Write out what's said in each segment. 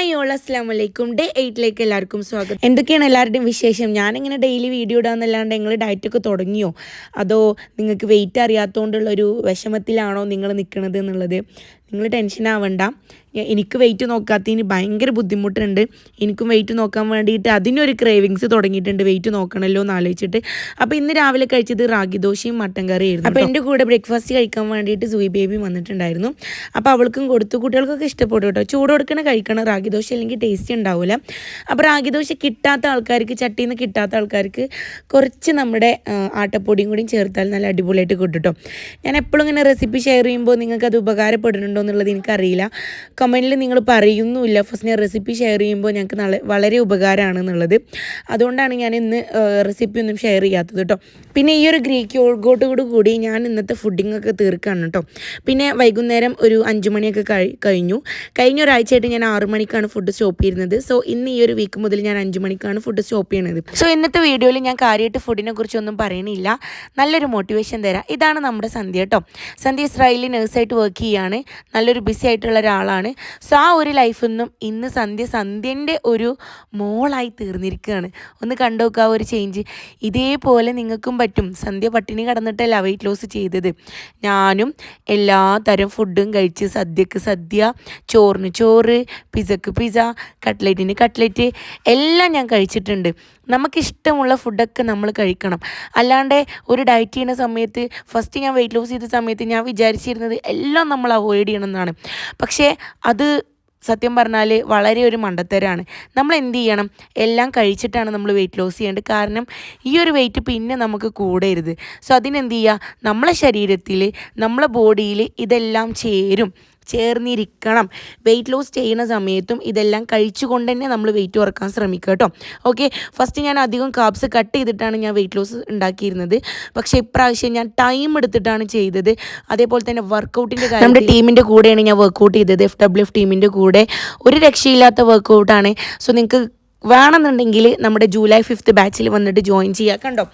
Hi all അസ്ലാം വലൈക്കും day എയ്റ്റിലേക്ക് എല്ലാവർക്കും സ്വാഗതം. എന്തൊക്കെയാണ് എല്ലാവരുടെയും വിശേഷം? ഞാനിങ്ങനെ ഡെയിലി വീഡിയോ ഇടാന്നല്ലാണ്ട് നിങ്ങൾ ഡയറ്റൊക്കെ തുടങ്ങിയോ? അതോ നിങ്ങൾക്ക് വെയിറ്റ് അറിയാത്തതുകൊണ്ടുള്ള ഒരു വിഷമത്തിലാണോ നിങ്ങൾ നിൽക്കുന്നത് എന്നുള്ളത്? നിങ്ങൾ ടെൻഷൻ ആവണ്ട. എനിക്ക് വെയിറ്റ് നോക്കാത്തതിന് ഭയങ്കര ബുദ്ധിമുട്ടുണ്ട്. എനിക്കും വെയിറ്റ് നോക്കാൻ വേണ്ടിയിട്ട് അതിനൊരു ക്രേവിങ്സ് തുടങ്ങിയിട്ടുണ്ട്. വെയിറ്റ് നോക്കണമല്ലോ എന്ന് ആലോചിച്ചിട്ട്. അപ്പോൾ ഇന്ന് രാവിലെ കഴിച്ചത് റാഗി ദോശയും മട്ടൻ കറിയായിരുന്നു അപ്പോൾ എന്റെ കൂടെ ബ്രേക്ക്ഫാസ്റ്റ് കഴിക്കാൻ വേണ്ടിയിട്ട് സൂയി ബേബി വന്നിട്ടുണ്ടായിരുന്നു. അപ്പോൾ അവൾക്കും കൊടുത്തു. കുട്ടികൾക്കൊക്കെ ഇഷ്ടപ്പെട്ടു കേട്ടോ ചൂട് കൊടുക്കണ കഴിക്കണം. റാഗി ദോശ അല്ലെങ്കിൽ ടേസ്റ്റ് ഉണ്ടാവില്ല അപ്പോൾ റാഗി ദോശ കിട്ടാത്ത ആൾക്കാർക്ക് ചട്ടിയിൽ നിന്ന് കിട്ടാത്ത ആൾക്കാർക്ക് കുറച്ച് നമ്മുടെ ആട്ടപ്പൊടിയും കൂടിയും ചേർത്താൽ നല്ല അടിപൊളിയായിട്ട് കിട്ടും കേട്ടോ ഞാൻ എപ്പോഴും ഇങ്ങനെ റെസിപ്പി ഷെയർ ചെയ്യുമ്പോൾ നിങ്ങൾക്ക് അത് ഉപകാരപ്പെടുന്നുണ്ടോ എന്നുള്ളത് എനിക്കറിയില്ല. കമന്റിൽ നിങ്ങൾ പറയുന്നുമില്ല. ഫസ്റ്റ് ഞാൻ റെസിപ്പി ഷെയർ ചെയ്യുമ്പോൾ ഞങ്ങൾക്ക് നല്ല വളരെ ഉപകാരമാണ് എന്നുള്ളത് അതുകൊണ്ടാണ് ഞാൻ ഇന്ന് റെസിപ്പി ഒന്നും ഷെയർ ചെയ്യാത്തത് കേട്ടോ പിന്നെ ഈ ഒരു ഗ്രീക്ക് യോഗോട്ടോട് കൂടി ഞാൻ ഇന്നത്തെ ഫുഡിങ്ങൊക്കെ തീർക്കാണ് കേട്ടോ പിന്നെ വൈകുന്നേരം ഒരു അഞ്ച് മണിയൊക്കെ കഴി കഴിഞ്ഞു. കഴിഞ്ഞ ഒരാഴ്ചയായിട്ട് ഞാൻ ആറു മണിക്കാണ് ഫുഡ് സ്റ്റോപ്പ് ചെയ്യുന്നത് സോ ഇന്ന് ഈ ഒരു വീക്ക് മുതൽ ഞാൻ അഞ്ച് മണിക്കാണ് ഫുഡ് സ്റ്റോപ്പ് ചെയ്യുന്നത് സോ ഇന്നത്തെ വീഡിയോയിൽ ഞാൻ കാര്യമായിട്ട് ഫുഡിനെ കുറിച്ചൊന്നും പറയണില്ല. നല്ലൊരു മോട്ടിവേഷൻ തരാം. ഇതാണ് നമ്മുടെ സന്ധ്യ കേട്ടോ സന്ധ്യ ഇസ്രായേലിൽ നേഴ്സായിട്ട് വർക്ക് ചെയ്യാണ്. നല്ലൊരു ബിസി ആയിട്ടുള്ള ഒരാളാണ്. സോ ആ ഒരു ലൈഫിൽ നിന്നും ഇന്ന് സന്ധ്യ സന്ധ്യന്റെ ഒരു മോളായി തീർന്നിരിക്കുകയാണ്. ഒന്ന് കണ്ടോക്കുക ആ ഒരു ചേഞ്ച് ഇതേപോലെ നിങ്ങൾക്കും പറ്റും. സന്ധ്യ പട്ടിണി കടന്നിട്ടല്ല വെയിറ്റ് ലോസ് ചെയ്തത്. ഞാനും എല്ലാ തരം ഫുഡും കഴിച്ച് സദ്യക്ക് സദ്യ ചോറിന് ചോറ് പിസക്ക് പിസ കട്ട്ലറ്റിന് കട്ട്ലറ്റ് എല്ലാം ഞാൻ കഴിച്ചിട്ടുണ്ട്. നമുക്കിഷ്ടമുള്ള ഫുഡൊക്കെ നമ്മൾ കഴിക്കണം. അല്ലാണ്ട് ഒരു ഡയറ്റ് ചെയ്യുന്ന സമയത്ത് ഫസ്റ്റ് ഞാൻ വെയിറ്റ് ലോസ് ചെയ്ത സമയത്ത് ഞാൻ വിചാരിച്ചിരുന്നത് എല്ലാം നമ്മൾ അവോയ്ഡ് ചെയ്യണം എന്നാണ് പക്ഷേ അത് സത്യം പറഞ്ഞാൽ വളരെ ഒരു മണ്ടത്തരാണ്. നമ്മൾ എന്ത് ചെയ്യണം? എല്ലാം കഴിച്ചിട്ടാണ് നമ്മൾ വെയിറ്റ് ലോസ് ചെയ്യേണ്ടത്. കാരണം ഈ ഒരു വെയിറ്റ് പിന്നെ നമുക്ക് കൂടരുത്. സോ അതിനെന്ത് ചെയ്യുക? നമ്മളെ ശരീരത്തിൽ നമ്മളെ ബോഡിയിൽ ഇതെല്ലാം ചേരും. ചേർന്നിരിക്കണം. വെയിറ്റ് ലോസ് ചെയ്യുന്ന സമയത്തും ഇതെല്ലാം കഴിച്ചുകൊണ്ട് തന്നെ നമ്മൾ വെയിറ്റ് കുറയ്ക്കാൻ ശ്രമിക്കുക കേട്ടോ. ഓക്കെ ഫസ്റ്റ് ഞാൻ അധികം കാബ്സ് കട്ട് ചെയ്തിട്ടാണ് ഞാൻ വെയിറ്റ് ലോസ് ഉണ്ടാക്കിയിരുന്നത്. പക്ഷേ ഇപ്രാവശ്യം ഞാൻ ടൈം എടുത്തിട്ടാണ് ചെയ്തത്. അതേപോലെ തന്നെ വർക്കൗട്ടിന്റെ കാര്യം നമ്മുടെ ടീമിന്റെ കൂടെയാണ് ഞാൻ വർക്കൗട്ട് ചെയ്തത്. എഫ് ഡബ്ല്യു എഫ് ടീമിന്റെ കൂടെ. ഒരു രക്ഷയില്ലാത്ത വർക്കൗട്ടാണ് സോ നിങ്ങൾക്ക് വേണമെന്നുണ്ടെങ്കിൽ നമ്മുടെ ജൂലൈ ഫിഫ്ത്ത് ബാച്ചിൽ വന്നിട്ട് ജോയിൻ ചെയ്യുക കണ്ടോ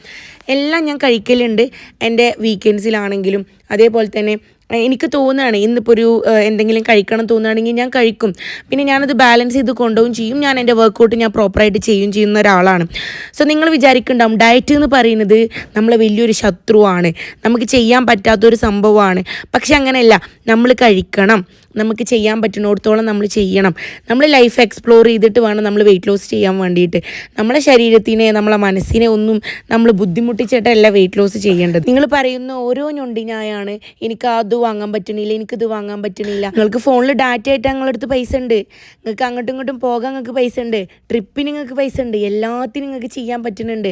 എല്ലാം ഞാൻ കഴിക്കലുണ്ട്. എന്റെ വീക്കെൻഡ്സിലാണെങ്കിലും അതേപോലെ തന്നെ എനിക്ക് തോന്നുകയാണ് ഇന്നിപ്പോൾ ഒരു എന്തെങ്കിലും കഴിക്കണം തോന്നുകയാണെങ്കിൽ ഞാൻ കഴിക്കും. പിന്നെ ഞാനത് ബാലൻസ് ചെയ്ത് കൊണ്ടുപോകും ചെയ്യും. ഞാൻ എന്റെ വർക്കൗട്ട് ഞാൻ പ്രോപ്പറായിട്ട് ചെയ്യും ചെയ്യുന്ന ഒരാളാണ്. സോ നിങ്ങൾ വിചാരിക്കുന്നുണ്ടാവും ഡയറ്റ് എന്ന് പറയുന്നത് നമ്മളെ വലിയൊരു ശത്രുവാണ്. നമുക്ക് ചെയ്യാൻ പറ്റാത്തൊരു സംഭവമാണ്. പക്ഷെ അങ്ങനെയല്ല. നമ്മൾ കഴിക്കണം. നമുക്ക് ചെയ്യാൻ പറ്റുന്നിടത്തോളം നമ്മൾ ചെയ്യണം. നമ്മൾ ലൈഫ് എക്സ്പ്ലോർ ചെയ്തിട്ട് വേണം നമ്മൾ വെയിറ്റ് ലോസ് ചെയ്യാൻ വേണ്ടിയിട്ട്. നമ്മളെ ശരീരത്തിനെ നമ്മളെ മനസ്സിനെ ഒന്നും നമ്മൾ ബുദ്ധിമുട്ടിച്ചിട്ടല്ല വെയിറ്റ് ലോസ് ചെയ്യേണ്ടത്. നിങ്ങൾ പറയുന്ന ഓരോ ഞൊണ്ടിനായാണ് എനിക്ക് അത് വാങ്ങാൻ പറ്റണില്ല എനിക്കിത് വാങ്ങാൻ പറ്റണില്ല നിങ്ങൾക്ക് ഫോണിൽ ഡാറ്റ ആയിട്ട് നിങ്ങളടുത്ത് പൈസ ഉണ്ട്. നിങ്ങൾക്ക് അങ്ങോട്ടും ഇങ്ങോട്ടും പോകാൻ നിങ്ങൾക്ക് പൈസ ഉണ്ട്. ട്രിപ്പിന് നിങ്ങൾക്ക് പൈസ ഉണ്ട്. എല്ലാത്തിനും നിങ്ങൾക്ക് ചെയ്യാൻ പറ്റുന്നുണ്ട്.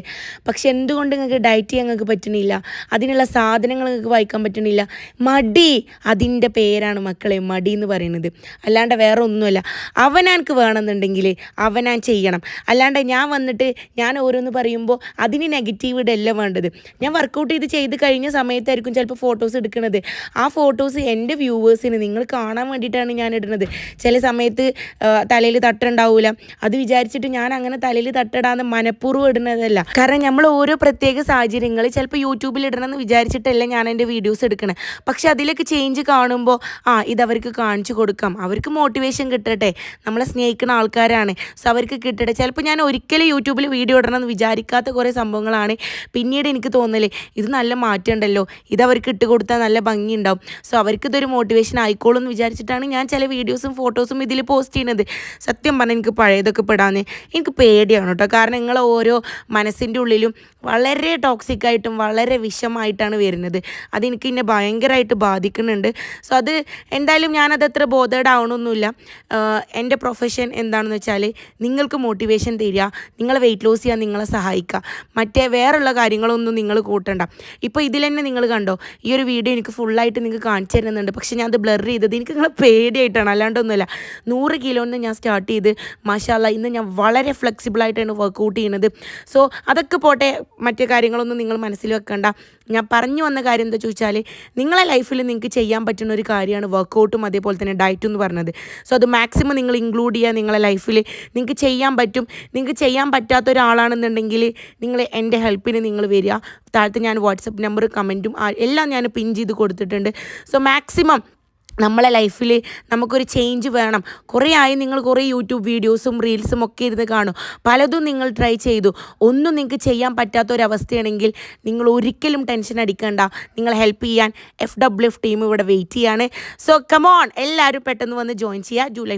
പക്ഷെ എന്തുകൊണ്ട് നിങ്ങൾക്ക് ഡയറ്റ് ചെയ്യാൻ നിങ്ങൾക്ക് പറ്റണില്ല അതിനുള്ള സാധനങ്ങൾ നിങ്ങൾക്ക് വായിക്കാൻ പറ്റണില്ല മടി അതിന്റെ പേരാണ് മക്കളെ മടി എന്ന് പറയുന്നത്. അല്ലാണ്ട് വേറെ ഒന്നുമല്ല അവനാൻക്ക് വേണമെന്നുണ്ടെങ്കിൽ അവനാൻ ചെയ്യണം. അല്ലാണ്ട് ഞാൻ വന്നിട്ട് ഞാൻ ഓരോന്ന് പറയുമ്പോൾ അതിന് നെഗറ്റീവ് ഇടല്ല വേണ്ടത്. ഞാൻ വർക്കൗട്ട് ചെയ്ത് ചെയ്ത് കഴിഞ്ഞ സമയത്തായിരിക്കും ചിലപ്പോൾ ഫോട്ടോസ് എടുക്കുന്നത് ആ ഫോട്ടോസ് എന്റെ വ്യൂവേഴ്സിന് നിങ്ങൾ കാണാൻ വേണ്ടിയിട്ടാണ് ഞാൻ ഇടുന്നത്. ചില സമയത്ത് തലയിൽ തട്ടുണ്ടാവില്ല അത് വിചാരിച്ചിട്ട് ഞാൻ അങ്ങനെ തലയിൽ തട്ടിടാന്ന് മനഃപൂർവം ഇടുന്നതല്ല. കാരണം നമ്മൾ ഓരോ പ്രത്യേക സാഹചര്യങ്ങൾ ചിലപ്പോൾ യൂട്യൂബിൽ ഇടണമെന്ന് വിചാരിച്ചിട്ടല്ല ഞാൻ എന്റെ വീഡിയോസ് എടുക്കണേ. പക്ഷെ അതിലേക്ക് ചേഞ്ച് കാണുമ്പോൾ ആ ഇത് അവർക്ക് കാണിച്ചു കൊടുക്കാം. അവർക്ക് മോട്ടിവേഷൻ കിട്ടട്ടെ. നമ്മളെ സ്നേഹിക്കുന്ന ആൾക്കാരാണ്. സോ അവർക്ക് കിട്ടട്ടെ. ചിലപ്പോൾ ഞാൻ ഒരിക്കലും യൂട്യൂബിൽ വീഡിയോ ഇടണമെന്ന് വിചാരിക്കാത്ത കുറേ സംഭവങ്ങളാണ് പിന്നീട് എനിക്ക് തോന്നൽ. ഇത് നല്ല മാറ്റം ഉണ്ടല്ലോ ഇത് അവർക്ക് ഇട്ട് കൊടുത്താൽ നല്ല ഭംഗി ഉണ്ടാവും സോ അവർക്ക് ഇതൊരു മോട്ടിവേഷൻ ആയിക്കോളും എന്ന് വിചാരിച്ചിട്ടാണ് ഞാൻ ചില വീഡിയോസും ഫോട്ടോസും ഇതിൽ പോസ്റ്റ് ചെയ്യുന്നത്. സത്യം പറഞ്ഞാൽ എനിക്ക് പഴയതൊക്കെ പെടാന്ന് എനിക്ക് പേടിയാണ് കേട്ടോ. കാരണം നിങ്ങളെ ഓരോ മനസ്സിന്റെ ഉള്ളിലും വളരെ ടോക്സിക് ആയിട്ടും വളരെ വിഷമായിട്ടാണ് വരുന്നത്. അതെനിക്ക് എന്നെ ഭയങ്കരമായിട്ട് ബാധിക്കുന്നുണ്ട്. സോ അത് എന്തായാലും ഞാനത് അത്ര ബോധേഡ് ആവണമൊന്നുമില്ല എന്റെ പ്രൊഫഷൻ എന്താണെന്ന് വെച്ചാൽ നിങ്ങൾക്ക് മോട്ടിവേഷൻ തരിക നിങ്ങളെ വെയിറ്റ് ലോസ് ചെയ്യാൻ നിങ്ങളെ സഹായിക്കുക. മറ്റേ വേറെയുള്ള കാര്യങ്ങളൊന്നും നിങ്ങൾ കൂട്ടണ്ട. ഇപ്പോൾ ഇതിൽ തന്നെ നിങ്ങൾ കണ്ടോ ഈ ഒരു വീഡിയോ എനിക്ക് ഫുള്ളായിട്ട് നിങ്ങൾക്ക് കാണിച്ചു തരുന്നുണ്ട്. പക്ഷേ ഞാൻ അത് ബ്ലർ ചെയ്തത് എനിക്ക് നിങ്ങളെ പേടിയായിട്ടാണ് അല്ലാണ്ടൊന്നുമില്ല. നൂറ് കിലോന്ന് ഞാൻ സ്റ്റാർട്ട് ചെയ്ത് മാഷാല്ല ഇന്ന് ഞാൻ വളരെ ഫ്ലെക്സിബിളായിട്ടാണ് വർക്കൗട്ട് ചെയ്യുന്നത് സോ അതൊക്കെ പോട്ടെ മറ്റു കാര്യങ്ങളൊന്നും നിങ്ങൾ മനസ്സിൽ വെക്കണ്ട. ഞാൻ പറഞ്ഞു വന്ന കാര്യം എന്താ ചോദിച്ചാൽ നിങ്ങളെ ലൈഫിൽ നിങ്ങൾക്ക് ചെയ്യാൻ പറ്റുന്ന ഒരു കാര്യമാണ് വർക്കൗട്ടും അതേപോലെ തന്നെ ഡയറ്റ് എന്ന് പറഞ്ഞത്. സോ അത് മാക്സിമം നിങ്ങൾ ഇൻക്ലൂഡ് ചെയ്യുക നിങ്ങളെ ലൈഫിൽ നിങ്ങൾക്ക് ചെയ്യാൻ പറ്റും. നിങ്ങൾക്ക് ചെയ്യാൻ പറ്റാത്ത ഒരാളാണെന്നുണ്ടെങ്കിൽ നിങ്ങൾ എന്റെ ഹെൽപ്പിന് നിങ്ങൾ വരിക. താഴത്ത് ഞാൻ വാട്സപ്പ് നമ്പർ കമന്റും എല്ലാം ഞാൻ പിൻ ചെയ്ത് കൊടുത്തിട്ടുണ്ട്. സോ മാക്സിമം നമ്മളെ ലൈഫിൽ നമുക്കൊരു ചേഞ്ച് വേണം. കുറേ ആയി നിങ്ങൾ കുറേ യൂട്യൂബ് വീഡിയോസും റീൽസും ഒക്കെ ഇരുന്ന് കാണും. പലതും നിങ്ങൾ ട്രൈ ചെയ്തു. ഒന്നും നിങ്ങൾക്ക് ചെയ്യാൻ പറ്റാത്തൊരവസ്ഥയാണെങ്കിൽ നിങ്ങൾ ഒരിക്കലും ടെൻഷൻ അടിക്കേണ്ട. നിങ്ങൾ ഹെൽപ്പ് ചെയ്യാൻ എഫ് ഡബ്ല്യു എഫ് ടീം ഇവിടെ വെയിറ്റ് ചെയ്യാണ്. സോ കമോൺ എല്ലാവരും പെട്ടെന്ന് വന്ന് ജോയിൻ ചെയ്യുക. ജൂലൈ